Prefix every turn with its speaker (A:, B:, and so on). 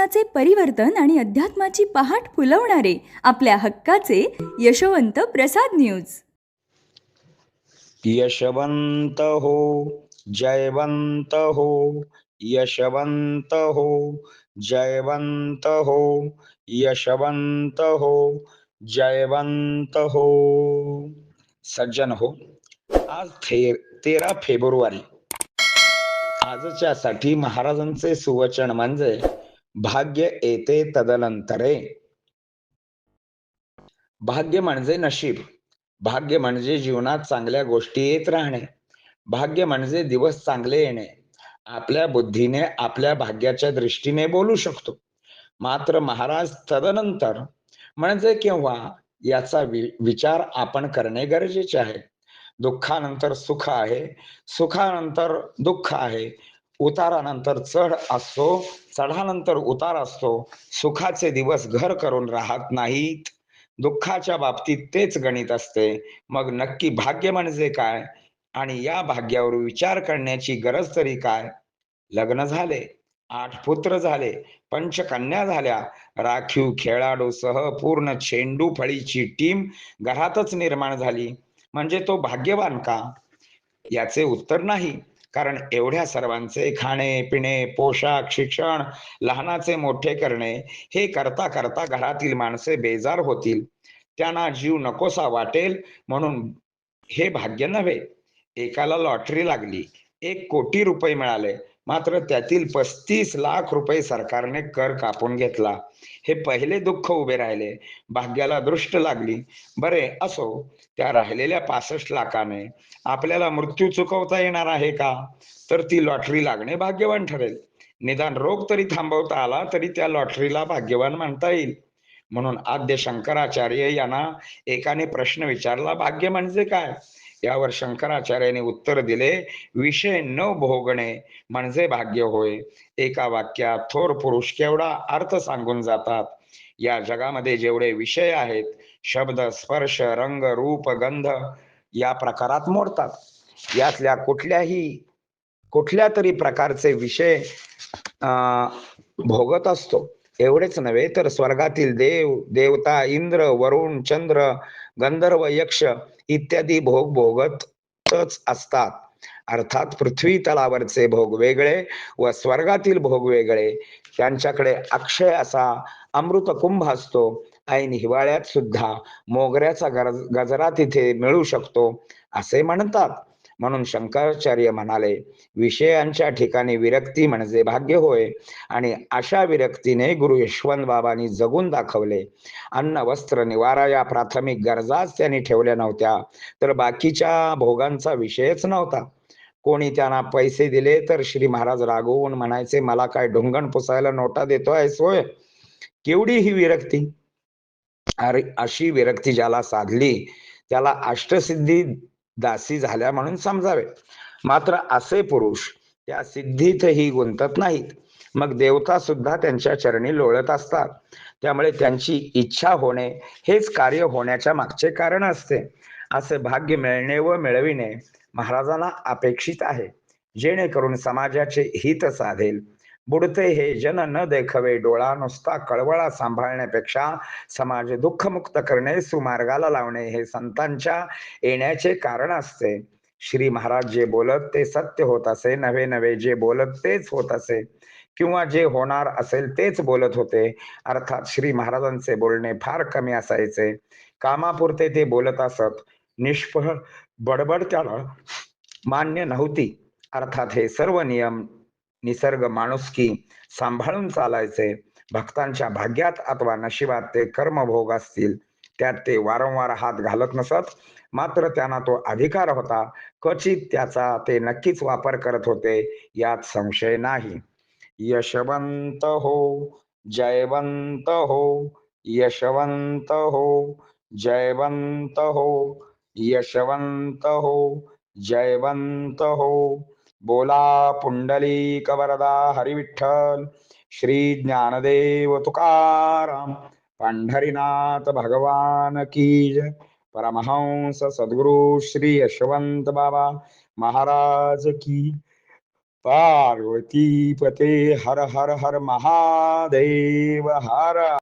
A: जीवनाचे परिवर्तन आणि अध्यात्माची पहाट फुलवणारे आपल्या हक्काचे यशवंत प्रसाद न्यूज.
B: यशवंत हो जयवंत हो यशवंत हो जयवंत हो यशवंत हो जयवंत हो. सज्जन हो आज थे तेरा फेब्रुवारी. आजच्यासाठी महाराजांचे सुवचन म्हणजे भाग्य येते तदनंतरे. भाग्य म्हणजे नशीब. भाग्य म्हणजे जीवनात चांगल्या गोष्टी येत राहणे. भाग्य म्हणजे दिवस चांगले येणे. आपल्या बुद्धीने आपल्या भाग्याच्या दृष्टीने बोलू शकतो. मात्र महाराज तदनंतर म्हणजे केव्हा याचा वि- विचार आपण करणे गरजेचे आहे. दुःखानंतर सुख आहे. सुखानंतर दुःख आहे. उतारानंतर चढ असतो चढानंतर उतार असतो सुखाचे दिवस घर करून राहत नाहीत. दुःखाच्या बाबतीत तेच गणित असते. मग नक्की भाग्य म्हणजे काय? आणि या भाग्यावर विचार करण्याची गरज तरी काय? लग्न झाले आठ पुत्र झाले पंचकन्या झाल्या. राखीव खेळाडूसह पूर्ण चेंडू फळीची टीम घरातच निर्माण झाली. म्हणजे तो भाग्यवान का? याचे उत्तर नाही. कारण एवढ्या सर्वांचे खाणे पिणे पोशाख शिक्षण लहानाचे मोठे करणे हे करता करता घरातील माणसे बेजार होतील. त्यांना जीव नकोसा वाटेल म्हणून हे भाग्य नव्हे. एकाला लॉटरी लागली. एक कोटी रुपये मिळाले. मात्र त्यातील पस्तीस लाख रुपये सरकारने कर कापून घेतला. हे पहिले दुःख उभे राहिले. भाग्याला दृष्ट लागली. बरे असो. त्या राहिलेल्या पासष्ट लाखाने आपल्याला मृत्यू चुकवता येणार आहे का? तर ती लॉटरी लागणे भाग्यवान ठरेल. निदान रोग तरी थांबवता आला तरी त्या लॉटरीला भाग्यवान म्हणता येईल. म्हणून आद्य शंकराचार्य यांना एकाने प्रश्न विचारला भाग्य म्हणजे काय? यावर शंकराचार्याने उत्तर दिले विषय न भोगणे म्हणजे भाग्य होय. एका वाक्यात थोर पुरुष केवढा अर्थ सांगून जातात. या जगामध्ये जेवढे विषय आहेत शब्द स्पर्श रंग रूप गंध या प्रकारात मोडतात. यातल्या कुठल्याही कुठल्या तरी प्रकारचे विषय अं, भोगत असतो. एवढेच नव्हे तर स्वर्गातील देव देवता इंद्र वरुण चंद्र गंधर्व यक्ष इत्यादी भोग भोगतच असतात. अर्थात पृथ्वी तलावरचे भोग वेगळे व स्वर्गातील भोग वेगळे. त्यांच्याकडे अक्षय असा अमृत कुंभ असतो. ऐन हिवाळ्यात सुद्धा मोगऱ्याचा गरज गजरा तिथे मिळू शकतो असे म्हणतात. म्हणून शंकराचार्य म्हणाले विषयांच्या ठिकाणी विरक्ती म्हणजे भाग्य होय. आणि अशा विरक्तीने गुरु यशवंत बाबांनी जगून दाखवले. अन्न वस्त्र निवारा या प्राथमिक गरजाच त्यांनी ठेवल्या नव्हत्या. तर बाकीच्या भोगांचा विषयच नव्हता. कोणी त्यांना पैसे दिले तर श्री महाराज रागवून म्हणायचे मला काय ढुंगण पुसायला नोटा देतोय सोय केवढी ही विरक्ती? अरे अशी विरक्ती ज्याला साधली त्याला अष्टसिद्धी दासी झाल्या म्हणून समजावे. मात्र असे पुरुष त्या सिद्धीतही गुंतत नाहीत. मग देवता सुद्धा त्यांच्या चरणी लोळत असतात. त्यामुळे त्यांची इच्छा होणे हेच कार्य होण्याच्या मागचे कारण असते. असे भाग्य मिळणे व मिळविणे महाराजांना अपेक्षित आहे. जेणेकरून समाजाचे हित साधेल. बुडते हे जन न देखवे. डोळा नुसता कळवळा सांभाळण्यापेक्षा समाज दुःखमुक्त करणे सुमार्गाला लावणे हे संतांच्या येण्याचे कारण असते. श्री महाराज जे बोलत ते सत्य होत असे. नवे नवे जे बोलत तेच होत असे. किंवा जे होणार असेल तेच बोलत होते. अर्थात श्री महाराजांचे बोलणे फार कमी असायचे. कामापुरते ते बोलत असत. निष्फळ बडबड त्याला मान्य नव्हती. अर्थात हे सर्व नियम निसर्ग माणुसकी सांभाळून चालायचे. भक्तांच्या भाग्यात अथवा नशिबात ते कर्मभोग असतील. त्यात ते वारंवार हात घालत नसत. मात्र त्यांना तो अधिकार होता. क्वचित त्याचा ते नक्कीच वापर करत होते. यात संशय नाही. यशवंत हो जयवंत हो यशवंत हो जयवंत हो यशवंत हो जयवंत हो बोला पुंडलिक वरदा हरिविठ्ठल श्री ज्ञानदेव तुकाराम पंढरीनाथ भगवान की जय. परमहंस सद्गुरु श्री यशवंत बाबा महाराज की पार्वती पते हर हर हर महादेव हर